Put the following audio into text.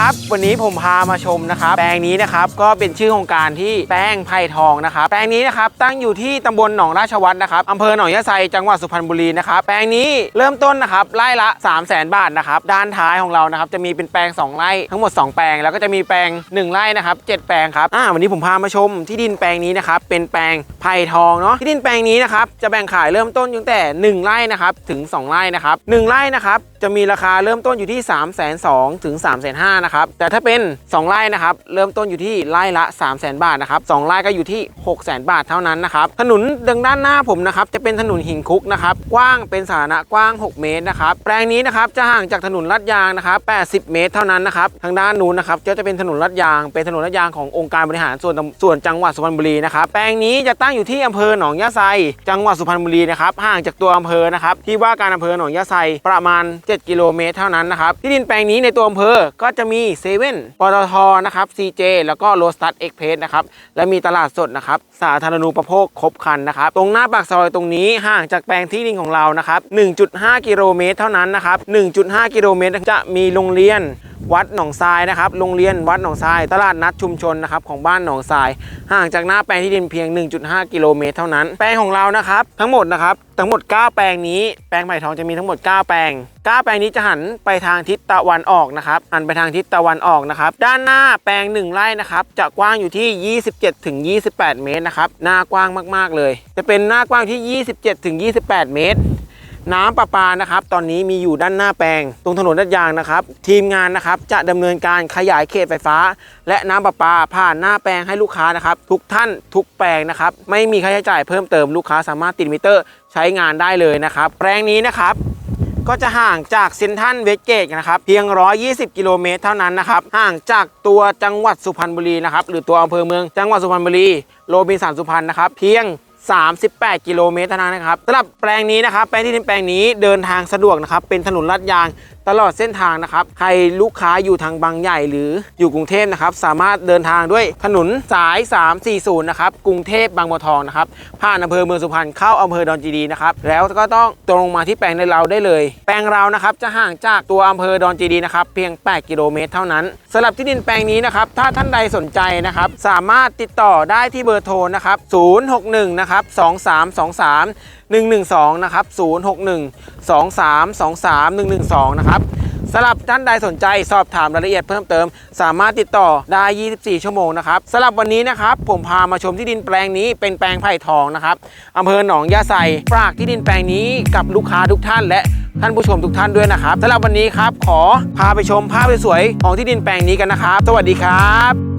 ครับ วันนี้ผมพามาชมนะครับ แปลงนี้นะครับก็เป็นชื่อโครงการที่แป้งไผ่ทองนะครับ แปลงนี้นะครับตั้งอยู่ที่ตำบลหนองราชวัฒน์นะครับอำเภอหนองยะไซจังหวัดสุพรรณบุรีนะครับ แปลงนี้เริ่มต้นนะครับไร่ละ 3 0 0 0 0 0บาทนะครับ ด้านท้ายของเรานะครับจะมีเป็นแปลง 2 ไร่ทั้งหมด 2 แปลง แล้วก็จะมีแปลง 1 ไร่นะครับ7แปลงครับ อ่าวันนี้ผมพามาชมที่ดินแปลงนี้นะครับเป็นแปลงไผ่ทองเนาะ ที่ดินแปลงนี้นะครับจะแบ่งขายเริ่มต้นตั้งแต่ 1 ไร่นะครับถึง 2 ไร่นะครับ1ไร่นะครับ จะมีราคาเริ่มต้นอยู่ที่ 3 2 0 0 0ถึง3 5 0 0 0นะครับ แต่ถ้าเป็น 2 ไร่นะครับ เริ่มต้นอยู่ที่ไร่ละ 3 0 0 0 0 0 บาทนะครับ2ไร่ก็อยู่ที่6 0 0 0 0 บาทเท่านั้นนะครับ ถนนดังด้านหน้าผมนะครับ จะเป็นถนนหินคุกนะครับ กว้างเป็นสาธารณะกว้าง 6 เมตรนะครับ แปลงนี้นะครับจะห่างจากถนนลาดยางนะครับ80 เมตรเท่านั้นนะครับ ทางด้านนู้นนะครับก็จะเป็นถนนลาดยาง เป็นถนนลาดยางขององค์การบริหารส่วนส่วนจังหวัดสุพรรณบุรีนะครับ แปลงนี้จะตั้งอยู่ที่อำเภอหนองยะไซ จังหวัดสุพรรณบุรีนะครับ ห่างจากตัวอำเภอนะครับ ที่ว่าการอำเภอหนองยะไซประมาณ7 กิโลเมตรเท่านั้นนะครับ ที่ดินแปลงนี้ในตัวอำเภอก็จะมีเซเว่นปตทนะครับ CJ แล้วก็โรสตัสเอ็กเพสนะครับ และมีตลาดสดนะครับ สาธารณูปโภคครบครันนะครับ ตรงหน้าปากซอยตรงนี้ห่างจากแปลงที่ดินของเรานะครับ 1.5 กิโลเมตรเท่านั้นนะครับ 1.5 กิโลเมตรจะมีโรงเรียน วัดหนองทรายนะครับ โรงเรียนวัดหนองทราย ตลาดนัดชุมชนนะครับของบ้านหนองทราย ห่างจากหน้าแปลงที่ดินเพียง 1.5 กิโลเมตรเท่านั้น แปลงของเรานะครับ ทั้งหมดนะครับ ทั้งหมด 9 แปลงนี้ แปลงไผ่ทองจะมีทั้งหมด 9 แปลง 9 แปลงนี้จะหันไปทางทิศตะวันออกนะครับ หันไปทางทิศตะวันออกนะครับ ด้านหน้าแปลง 1 ไร่นะครับ จะกว้างอยู่ที่ 27ถึง28 เมตรนะครับ หน้ากว้างมาก ๆ เลย จะเป็นหน้ากว้างที่ 27ถึง28 เมตร น้ำประปานะครับ ตอนนี้มีอยู่ด้านหน้าแปลง ตรงถนนลาดยางนะครับ ทีมงานนะครับจะดำเนินการขยายเขตไฟฟ้า และน้ำประปาผ่านหน้าแปลงให้ลูกค้านะครับ ทุกท่านทุกแปลงนะครับ ไม่มีค่าใช้จ่ายเพิ่มเติมลูกค้าสามารถติดมิเตอร์ใช้งานได้เลยนะครับ แปลงนี้นะครับก็จะห่างจากเซนทันเวสเกตนะครับเพียง 120 กิโลเมตรเท่านั้นนะครับห่างจากตัวจังหวัดสุพรรณบุรีนะครับหรือตัวอำเภอเมืองจังหวัดสุพรรณบุรีโรบินสันสุพรรณนะครับเพียง 38 กิโลเมตรเท่านั้นนะครับสำหรับแปลงนี้นะครับแปลงที่ดินแปลงนี้เดินทางสะดวกนะครับเป็นถนนลาดยางตลอดเส้นทางนะครับ ใครลูกค้าอยู่ทางบางใหญ่หรืออยู่กรุงเทพนะครับ สามารถเดินทางด้วยถนนสาย 340 นะครับ กรุงเทพบางบัวทองนะครับ ผ่านอำเภอเมืองสุพรรณเข้าอำเภอดอนจีดีนะครับ แล้วก็ต้องตรงมาที่แปลงในเราได้เลย แปลงเรานะครับจะห่างจากตัวอำเภอดอนจีดีนะครับ เพียง 8 กิโลเมตรเท่านั้นสำหรับที่ดินแปลงนี้นะครับ ถ้าท่านใดสนใจนะครับ สามารถติดต่อได้ที่เบอร์โทรนะครับ 061 นะครับ 2323 112 นะครับ 061 2323 112 นะครับ สำหรับท่านใดสนใจสอบถามรายละเอียดเพิ่มเติม สามารถติดต่อได้ 24 ชั่วโมงนะครับสำหรับวันนี้นะครับผมพามาชมที่ดินแปลงนี้เป็นแปลงไผ่ทองนะครับอำเภอหนองยาไซฝากที่ดินแปลงนี้กับลูกค้าทุกท่านและท่านผู้ชมทุกท่านด้วยนะครับสำหรับวันนี้ครับ ขอพาไปชมภาพสวยๆของที่ดินแปลงนี้กันนะครับ สวัสดีครับ